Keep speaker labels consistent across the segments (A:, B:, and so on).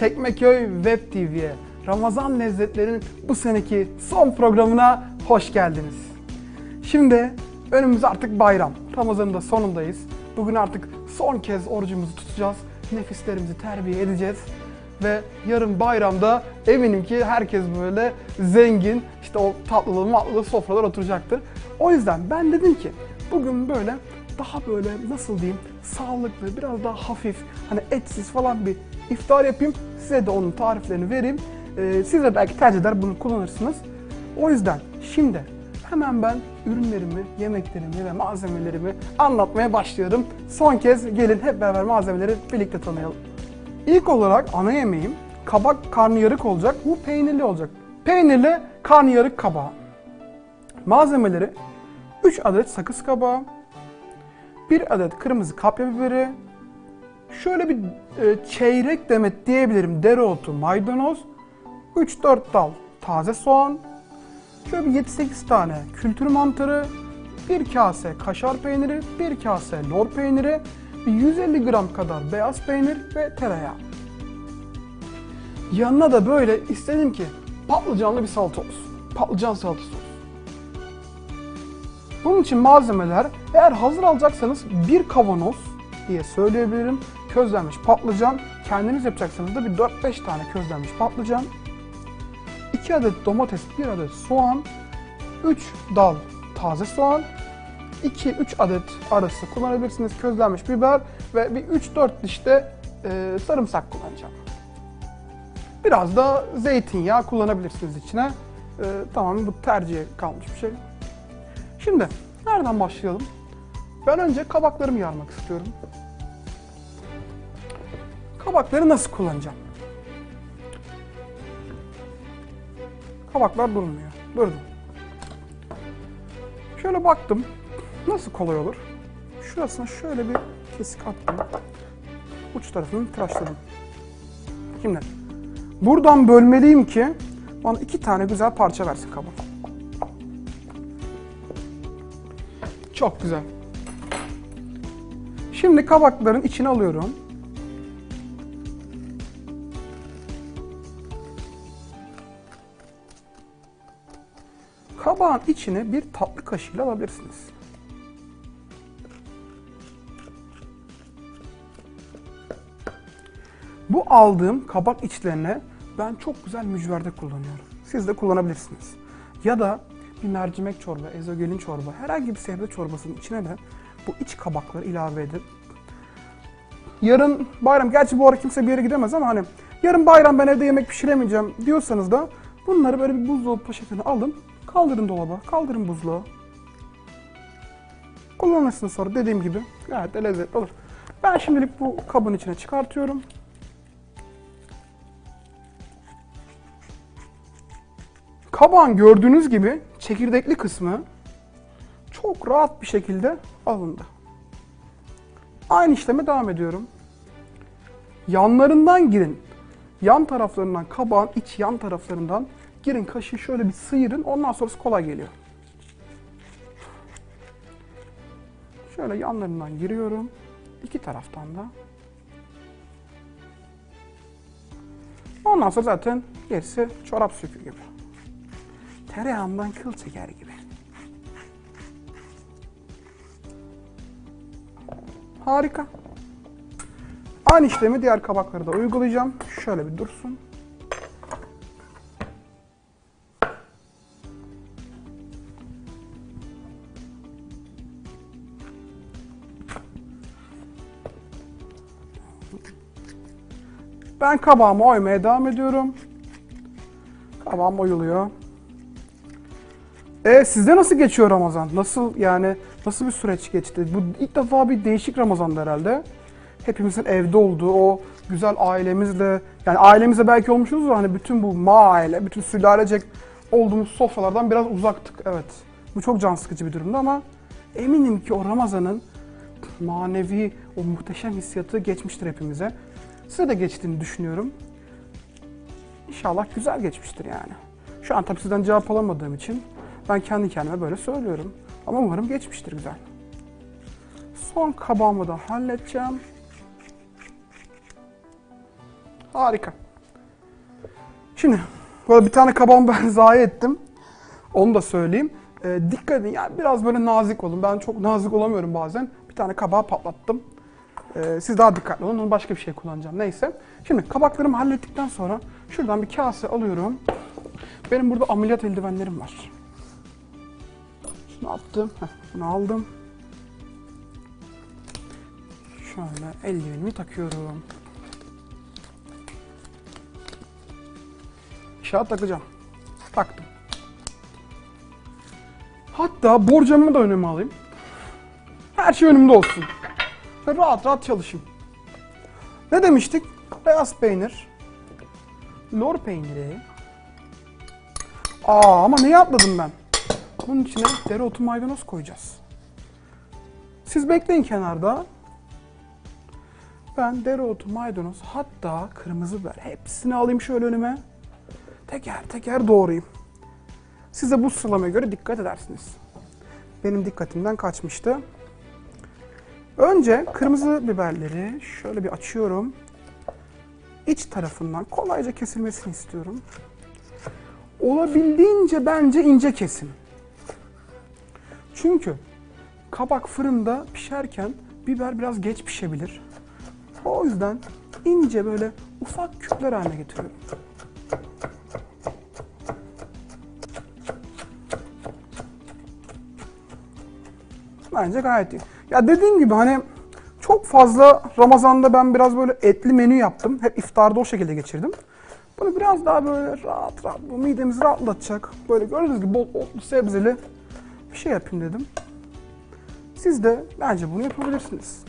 A: Çekmeköy Web TV'ye, Ramazan lezzetlerinin bu seneki son programına hoş geldiniz. Şimdi önümüz artık bayram. Ramazan'ın da sonundayız. Bugün artık son kez orucumuzu tutacağız. Nefislerimizi terbiye edeceğiz. Ve yarın bayramda eminim ki herkes böyle zengin, işte o tatlılı matlılı sofralar oturacaktır. O yüzden ben dedim ki bugün böyle daha böyle nasıl diyeyim sağlıklı, biraz daha hafif, hani etsiz falan bir iftar yapayım. Size de onun tariflerini vereyim. Ee, siz de belki tercih eder bunu kullanırsınız. O yüzden şimdi hemen ben ürünlerimi, yemeklerimi ve malzemelerimi anlatmaya başlıyorum. Son kez gelin hep beraber malzemeleri birlikte tanıyalım. İlk olarak ana yemeğim kabak karnıyarık olacak. Bu peynirli olacak. Peynirli karnıyarık kabağı. Malzemeleri 3 adet sakız kabağı, 1 adet kırmızı kapya biberi, şöyle bir e, çeyrek demet diyebilirim dereotu, maydanoz, 3-4 dal taze soğan, şöyle bir 7-8 tane kültür mantarı, bir kase kaşar peyniri, bir kase lor peyniri, bir 150 gram kadar beyaz peynir ve tereyağı. Yanına da böyle istedim ki patlıcanlı bir salata olsun. Patlıcan salatası olsun. Bunun için malzemeler eğer hazır alacaksanız bir kavanoz diye söyleyebilirim. Közlenmiş patlıcan. Kendiniz yapacaksanız da bir 4-5 tane közlenmiş patlıcan. 2 adet domates, 1 adet soğan, 3 dal taze soğan, 2-3 adet arası kullanabilirsiniz közlenmiş biber ve bir 3-4 diş de e, sarımsak kullanacağım. Biraz da zeytinyağı kullanabilirsiniz içine. E, tamamen bu tercihe kalmış bir şey. Şimdi nereden başlayalım? Ben önce kabaklarımı yarmak istiyorum. Kabakları nasıl kullanacağım? Kabaklar durmuyor. Durdu. Şöyle baktım. Nasıl kolay olur? Şurasına şöyle bir kesik attım. Uç tarafını tıraşladım. Şimdi buradan bölmeliyim ki bana iki tane güzel parça versin kabak. Çok güzel. Şimdi kabakların içine alıyorum. Kabağın içine bir tatlı kaşığıyla alabilirsiniz. Bu aldığım kabak içlerine ben çok güzel mücverde kullanıyorum. Siz de kullanabilirsiniz. Ya da bir mercimek çorba, ezogelin çorba, herhangi bir sebze çorbasının içine de bu iç kabakları ilave edin. Yarın bayram, gerçi bu ara kimse bir yere gidemez ama hani yarın bayram ben evde yemek pişiremeyeceğim diyorsanız da bunları böyle bir buzdolabı poşetine alın, kaldırın dolaba, kaldırın buzluğa. Kullanırsınız sonra dediğim gibi gayet de lezzetli olur. Ben şimdilik bu kabın içine çıkartıyorum. Kabağın gördüğünüz gibi çekirdekli kısmı çok rahat bir şekilde alındı. Aynı işleme devam ediyorum. Yanlarından girin. Yan taraflarından, kabağın iç yan taraflarından girin kaşığı şöyle bir sıyırın. Ondan sonrası kolay geliyor. Şöyle yanlarından giriyorum. İki taraftan da. Ondan sonra zaten gerisi çorap sökü gibi. Tereyağından kıl çeker gibi. Harika. Aynı işlemi diğer kabaklara da uygulayacağım. Şöyle bir dursun. Ben kabağımı oymaya devam ediyorum. Kabağım oyuluyor. E sizde nasıl geçiyor Ramazan? Nasıl yani nasıl bir süreç geçti? Bu ilk defa bir değişik Ramazan'dı herhalde. Hepimizin evde olduğu o güzel ailemizle yani ailemizle belki olmuşuzdur hani bütün bu ma aile, bütün sülalecek olduğumuz sofralardan biraz uzaktık. Evet. Bu çok can sıkıcı bir durumdu ama eminim ki o Ramazan'ın manevi o muhteşem hissiyatı geçmiştir hepimize. Size de geçtiğini düşünüyorum. İnşallah güzel geçmiştir yani. Şu an tabii sizden cevap alamadığım için ben kendi kendime böyle söylüyorum. Ama umarım geçmiştir güzel. Son kabağımı da halledeceğim. Harika. Şimdi böyle bir tane kabağımı ben zayi ettim. Onu da söyleyeyim. Ee, dikkat edin yani biraz böyle nazik olun. Ben çok nazik olamıyorum bazen. Bir tane kabağı patlattım. Ee, siz daha dikkatli olun. Başka bir şey kullanacağım. Neyse. Şimdi kabaklarımı hallettikten sonra şuradan bir kase alıyorum. Benim burada ameliyat eldivenlerim var. Şunu attım. Heh, bunu aldım. Şöyle eldivenimi takıyorum. İnşaat takacağım. Taktım. Hatta borcamı da önüme alayım. Her şey önümde olsun. Ve rahat rahat çalışayım. Ne demiştik? Beyaz peynir. Lor peyniri. Aa ama neyi atladım ben? Bunun içine dereotu maydanoz koyacağız. Siz bekleyin kenarda. Ben dereotu, maydanoz, hatta kırmızı biber hepsini alayım şöyle önüme. Teker teker doğrayayım. Size bu sıralamaya göre dikkat edersiniz. Benim dikkatimden kaçmıştı. Önce kırmızı biberleri şöyle bir açıyorum. İç tarafından kolayca kesilmesini istiyorum. Olabildiğince bence ince kesin. Çünkü kabak fırında pişerken biber biraz geç pişebilir. O yüzden ince böyle ufak küpler haline getiriyorum. Bence gayet iyi. Ya dediğim gibi hani çok fazla Ramazan'da ben biraz böyle etli menü yaptım. Hep iftarda o şekilde geçirdim. Bunu biraz daha böyle rahat rahat bu midemizi rahatlatacak. Böyle gördüğünüz gibi bol otlu sebzeli bir şey yapayım dedim. Siz de bence bunu yapabilirsiniz.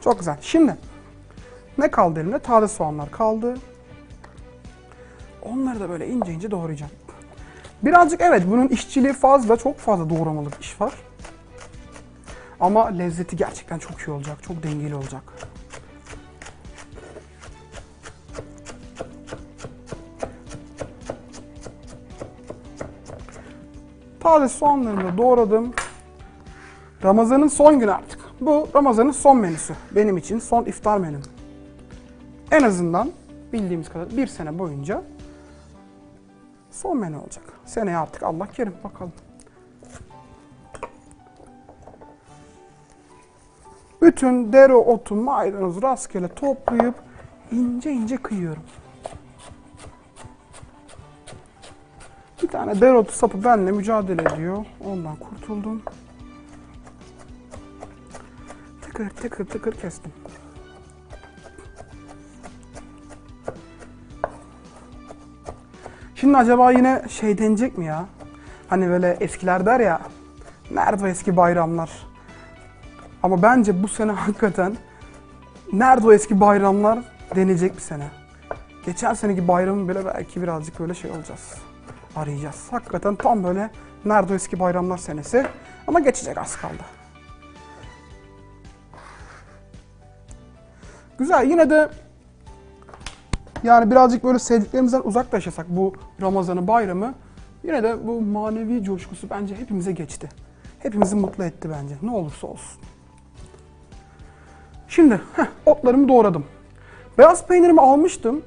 A: Çok güzel. Şimdi ne kaldı elimde? Taze soğanlar kaldı. Onları da böyle ince ince doğrayacağım. Birazcık evet bunun işçiliği fazla, çok fazla doğramalık iş var. Ama lezzeti gerçekten çok iyi olacak, çok dengeli olacak. Taze soğanlarımı da doğradım. Ramazanın son günü artık. Bu Ramazanın son menüsü. Benim için son iftar menüm. En azından bildiğimiz kadar bir sene boyunca son menü olacak. Seneye artık Allah kerim bakalım. Bütün dereotu, maydanoz rastgele toplayıp ince ince kıyıyorum. Bir tane dereotu sapı benimle mücadele ediyor. Ondan kurtuldum. Tıkır tıkır tıkır kestim. Şimdi acaba yine şey denecek mi ya? Hani böyle eskiler der ya, nerede o eski bayramlar? Ama bence bu sene hakikaten nerede o eski bayramlar denilecek bir sene. Geçen seneki bayramın bile belki birazcık böyle şey olacağız. Arayacağız. Hakikaten tam böyle nerede o eski bayramlar senesi. Ama geçecek az kaldı. Güzel. Yine de yani birazcık böyle sevdiklerimizden uzak yaşasak bu Ramazan'ı, bayramı yine de bu manevi coşkusu bence hepimize geçti. Hepimizi mutlu etti bence. Ne olursa olsun. Şimdi heh, otlarımı doğradım. Beyaz peynirimi almıştım.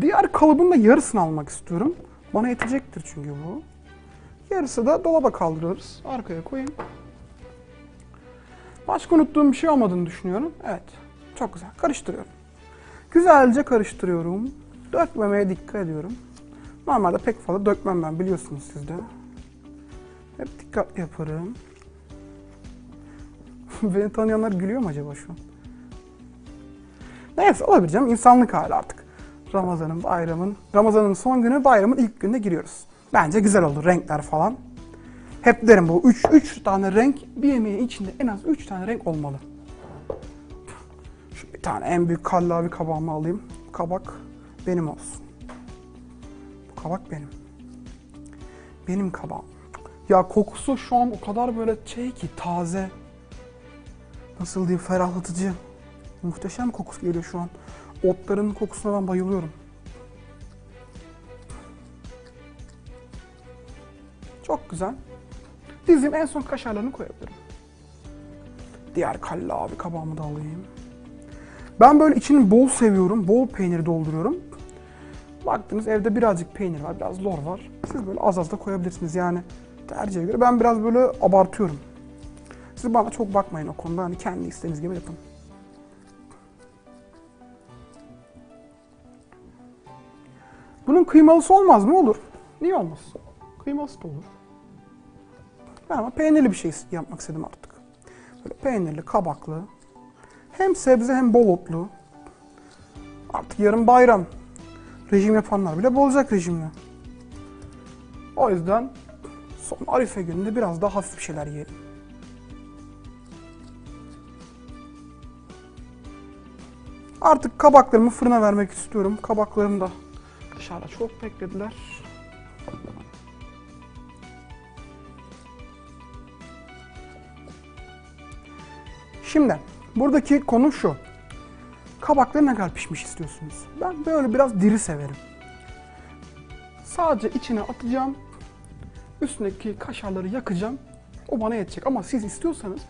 A: Diğer kalıbın da yarısını almak istiyorum. Bana yetecektir çünkü bu. Yarısı da dolaba kaldırıyoruz. Arkaya koyayım. Başka unuttuğum bir şey olmadığını düşünüyorum. Evet. Çok güzel. Karıştırıyorum. Güzelce karıştırıyorum. Dökmemeye dikkat ediyorum. Normalde pek fazla dökmem ben biliyorsunuz siz de. Hep dikkat yaparım. Beni tanıyanlar gülüyor mu acaba şu an? Neyse olabilir canım. İnsanlık hali artık. Ramazan'ın, bayramın, Ramazan'ın son günü, bayramın ilk gününe giriyoruz. Bence güzel olur renkler falan. Hep derim bu 3 3 tane renk bir yemeğin içinde en az 3 tane renk olmalı. Tane en büyük kallavi kabağımı alayım. Kabak benim olsun. Bu kabak benim. Benim kabağım. Ya kokusu şu an o kadar böyle şey ki taze. Nasıl diyeyim ferahlatıcı. Muhteşem kokusu geliyor şu an. Otların kokusuna ben bayılıyorum. Çok güzel. Dizim en son kaşarlarını koyabilirim. Diğer kallavi kabağımı da alayım. Ben böyle içini bol seviyorum. Bol peynir dolduruyorum. Baktınız evde birazcık peynir var, biraz lor var. Siz böyle az az da koyabilirsiniz yani tercihe göre. Ben biraz böyle abartıyorum. Siz bana çok bakmayın o konuda. Hani kendi istediğiniz gibi yapın. Bunun kıymalısı olmaz mı? Olur. Niye olmaz? Kıymalısı da olur. Ben ama peynirli bir şey yapmak istedim artık. Böyle peynirli, kabaklı. Hem sebze hem bol otlu. Artık yarın bayram. Rejim yapanlar bile bozacak rejimle. O yüzden son Arife gününde biraz daha hafif bir şeyler yiyelim. Artık kabaklarımı fırına vermek istiyorum. Kabaklarım da dışarıda çok beklediler. Şimdi buradaki konu şu. Kabakları ne kadar pişmiş istiyorsunuz? Ben böyle biraz diri severim. Sadece içine atacağım. Üstündeki kaşarları yakacağım. O bana yetecek. Ama siz istiyorsanız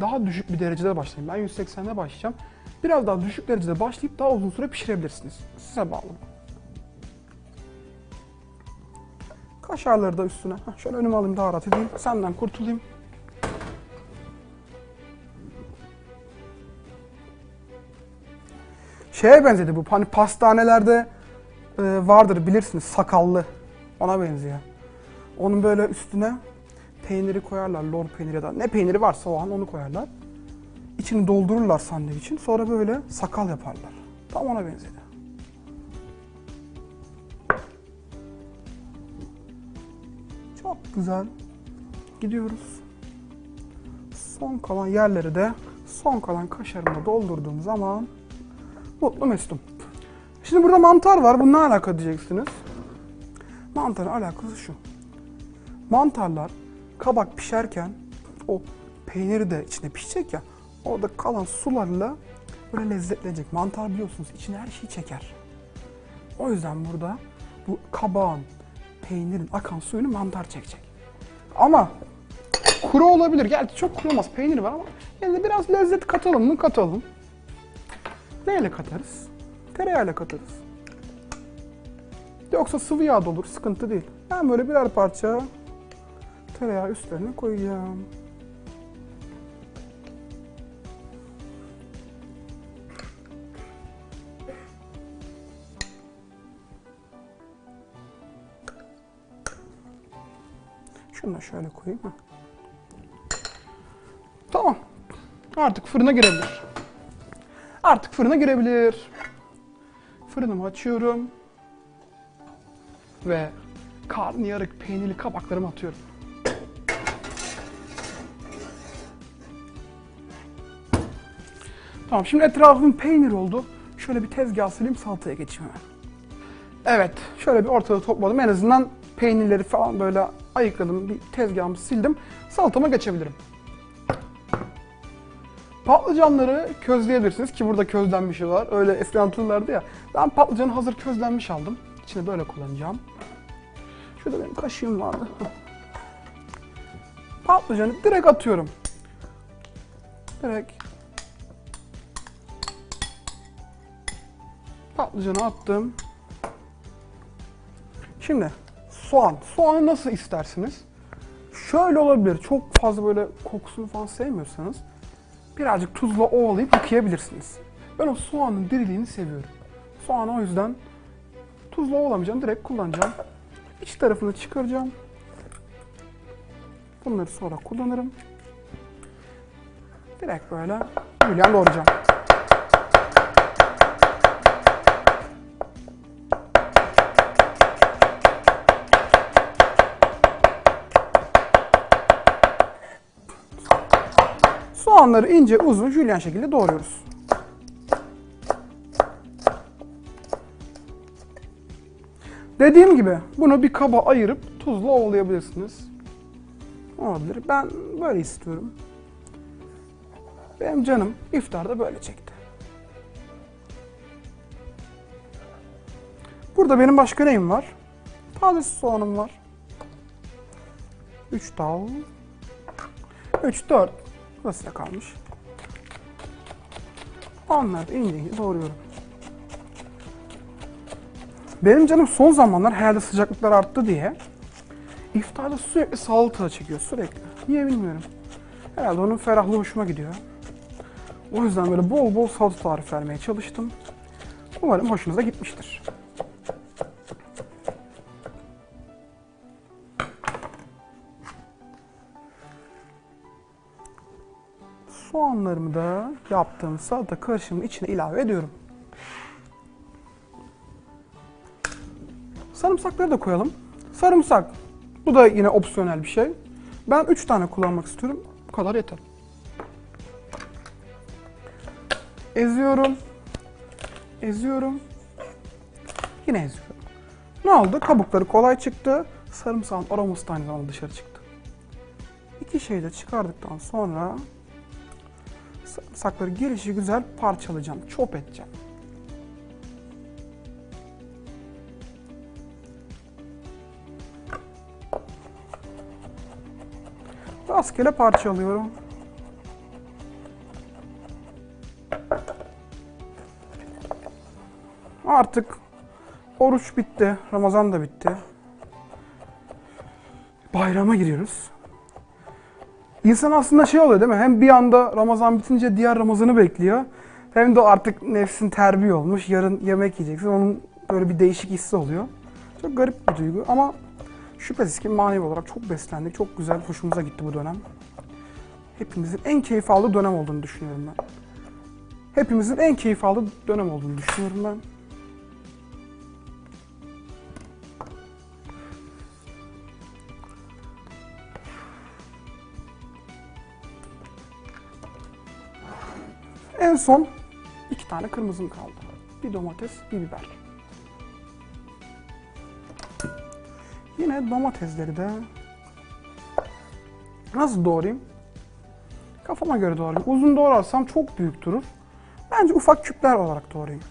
A: daha düşük bir derecede başlayın. Ben 180'de başlayacağım. Biraz daha düşük derecede başlayıp daha uzun süre pişirebilirsiniz. Size bağlı. Kaşarları da üstüne. Şöyle önüme alayım daha rahat edeyim. Senden kurtulayım. Şeye benzedi bu. Hani pastanelerde e, vardır bilirsiniz sakallı. Ona benziyor. Onun böyle üstüne peyniri koyarlar. Lor peyniri ya da ne peyniri varsa o an onu koyarlar. İçini doldururlar sandviçin. Sonra böyle sakal yaparlar. Tam ona benzedi. Çok güzel. Gidiyoruz. Son kalan yerleri de son kalan kaşarımla doldurduğum zaman mutlu mestum. Şimdi burada mantar var. Bu ne alaka diyeceksiniz. Mantarın alakası şu. Mantarlar kabak pişerken o peyniri de içine pişecek ya orada kalan sularla böyle lezzetlenecek. Mantar biliyorsunuz içine her şeyi çeker. O yüzden burada bu kabağın, peynirin akan suyunu mantar çekecek. Ama kuru olabilir. Gerçi çok kuru olmaz. Peynir var ama de biraz lezzet katalım mı katalım. Neyle katarız? Tereyağıyla katarız. Yoksa sıvı yağ da olur, sıkıntı değil. Ben böyle birer parça tereyağı üstlerine koyacağım. Şunu da şöyle koyayım. Tamam. Artık fırına girebilir. Artık fırına girebilir. Fırınımı açıyorum. Ve karnıyarık peynirli kabaklarımı atıyorum. Tamam şimdi etrafım peynir oldu. Şöyle bir tezgah sileyim salataya geçeyim hemen. Evet şöyle bir ortada topladım. En azından peynirleri falan böyle ayıkladım. Bir tezgahımı sildim. Salatama geçebilirim. Patlıcanları közleyebilirsiniz ki burada közlenmişi var. Öyle eskiden hatırlardı ya. Ben patlıcanı hazır közlenmiş aldım. İçini böyle kullanacağım. Şurada benim kaşığım vardı. Patlıcanı direkt atıyorum. Direkt. Patlıcanı attım. Şimdi soğan. Soğanı nasıl istersiniz? Şöyle olabilir. Çok fazla böyle kokusunu falan sevmiyorsanız birazcık tuzla ovalayıp yıkayabilirsiniz. Ben o soğanın diriliğini seviyorum. Soğanı o yüzden tuzla ovalamayacağım. Direkt kullanacağım. İç tarafını çıkaracağım. Bunları sonra kullanırım. Direkt böyle julian doğrayacağım. Soğanları ince uzun jülyen şekilde doğruyoruz. Dediğim gibi bunu bir kaba ayırıp tuzla ovalayabilirsiniz. Olabilir. Ben böyle istiyorum. Benim canım iftarda böyle çekti. Burada benim başka neyim var? Taze soğanım var. 3 dal. 3 4. Burası kalmış. Onları da ince ince doğruyorum. Benim canım son zamanlar herhalde sıcaklıklar arttı diye iftarda sürekli salata çekiyor sürekli. Niye bilmiyorum. Herhalde onun ferahlığı hoşuma gidiyor. O yüzden böyle bol bol salata tarif vermeye çalıştım. Umarım hoşunuza gitmiştir. Soğanlarımı da yaptığım salata karışımının içine ilave ediyorum. Sarımsakları da koyalım. Sarımsak. Bu da yine opsiyonel bir şey. Ben 3 tane kullanmak istiyorum. Bu kadar yeter. Eziyorum. Eziyorum. Yine eziyorum. Ne oldu? Kabukları kolay çıktı. Sarımsağın aroması da aynı zamanda dışarı çıktı. İki şeyi de çıkardıktan sonra sarımsakları gelişi güzel parçalayacağım. Çop edeceğim. Rastgele parçalıyorum. Artık oruç bitti. Ramazan da bitti. Bayrama giriyoruz. İnsan aslında şey oluyor değil mi? Hem bir anda Ramazan bitince diğer Ramazan'ı bekliyor. Hem de artık nefsin terbiye olmuş. Yarın yemek yiyeceksin. Onun böyle bir değişik hissi oluyor. Çok garip bir duygu ama şüphesiz ki manevi olarak çok beslendik. Çok güzel, hoşumuza gitti bu dönem. Hepimizin en keyif aldığı dönem olduğunu düşünüyorum ben. Hepimizin en keyif aldığı dönem olduğunu düşünüyorum ben. En son iki tane kırmızım kaldı. Bir domates, bir biber. Yine domatesleri de nasıl doğrayayım? Kafama göre doğrayayım. Uzun doğrarsam çok büyük durur. Bence ufak küpler olarak doğrayayım.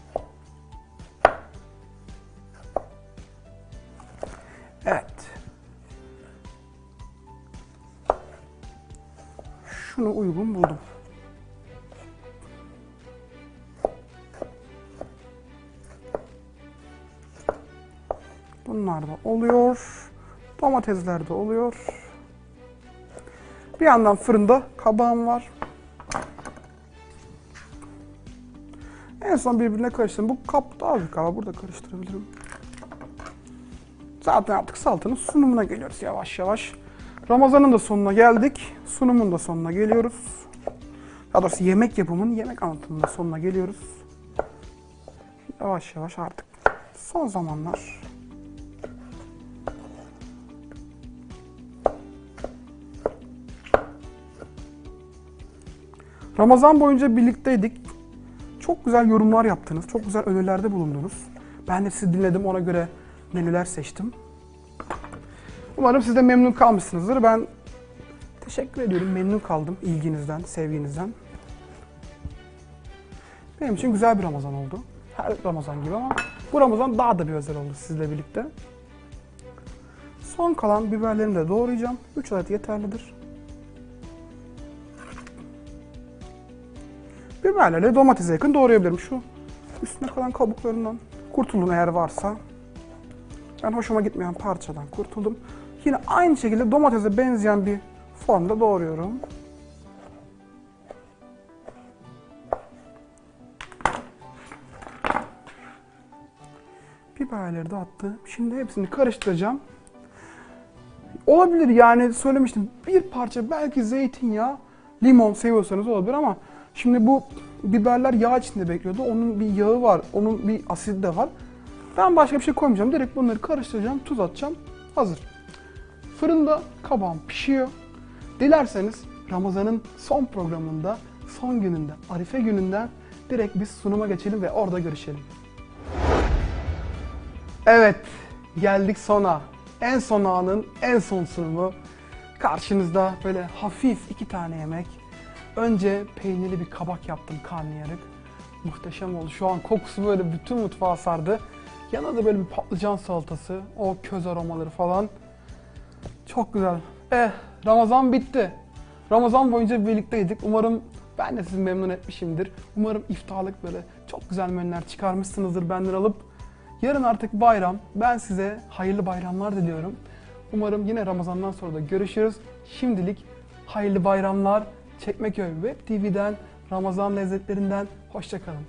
A: Bunlar da oluyor. Domatesler de oluyor. Bir yandan fırında kabağım var. En son birbirine karıştırdım. Bu kap daha büyük ama burada karıştırabilirim. Zaten artık salatanın sunumuna geliyoruz yavaş yavaş. Ramazanın da sonuna geldik. Sunumun da sonuna geliyoruz. Daha doğrusu yemek yapımının yemek anlatımının da sonuna geliyoruz. Yavaş yavaş artık son zamanlar Ramazan boyunca birlikteydik. Çok güzel yorumlar yaptınız. Çok güzel önerilerde bulundunuz. Ben de sizi dinledim. Ona göre menüler seçtim. Umarım siz de memnun kalmışsınızdır. Ben teşekkür ediyorum. Memnun kaldım ilginizden, sevginizden. Benim için güzel bir Ramazan oldu. Her Ramazan gibi ama bu Ramazan daha da bir özel oldu sizle birlikte. Son kalan biberlerimi de doğrayacağım. 3 adet yeterlidir. Biberlerle domatese yakın doğrayabilirim. Şu üstüne kalan kabuklarından kurtuldum eğer varsa. Ben hoşuma gitmeyen parçadan kurtuldum. Yine aynı şekilde domatese benzeyen bir formda doğruyorum. Biberleri de attım. Şimdi hepsini karıştıracağım. Olabilir yani söylemiştim bir parça belki zeytinyağı, limon seviyorsanız olabilir ama şimdi bu biberler yağ içinde bekliyordu. Onun bir yağı var, onun bir asidi de var. Ben başka bir şey koymayacağım. Direkt bunları karıştıracağım, tuz atacağım. Hazır. Fırında kabağım pişiyor. Dilerseniz Ramazan'ın son programında, son gününde, Arife gününden direkt biz sunuma geçelim ve orada görüşelim. Evet, geldik sona. En son anın en son sunumu. Karşınızda böyle hafif iki tane yemek. Önce peynirli bir kabak yaptım karnıyarık. Muhteşem oldu. Şu an kokusu böyle bütün mutfağı sardı. Yanına da böyle bir patlıcan salatası, o köz aromaları falan. Çok güzel. Eh, Ramazan bitti. Ramazan boyunca birlikteydik. Umarım Ben de sizi memnun etmişimdir. Umarım iftarlık böyle çok güzel menüler çıkarmışsınızdır benden alıp. Yarın artık bayram. Ben size hayırlı bayramlar diliyorum. Umarım yine Ramazan'dan sonra da görüşürüz. Şimdilik hayırlı bayramlar. Çekmeköy Web TV'den, Ramazan lezzetlerinden hoşçakalın.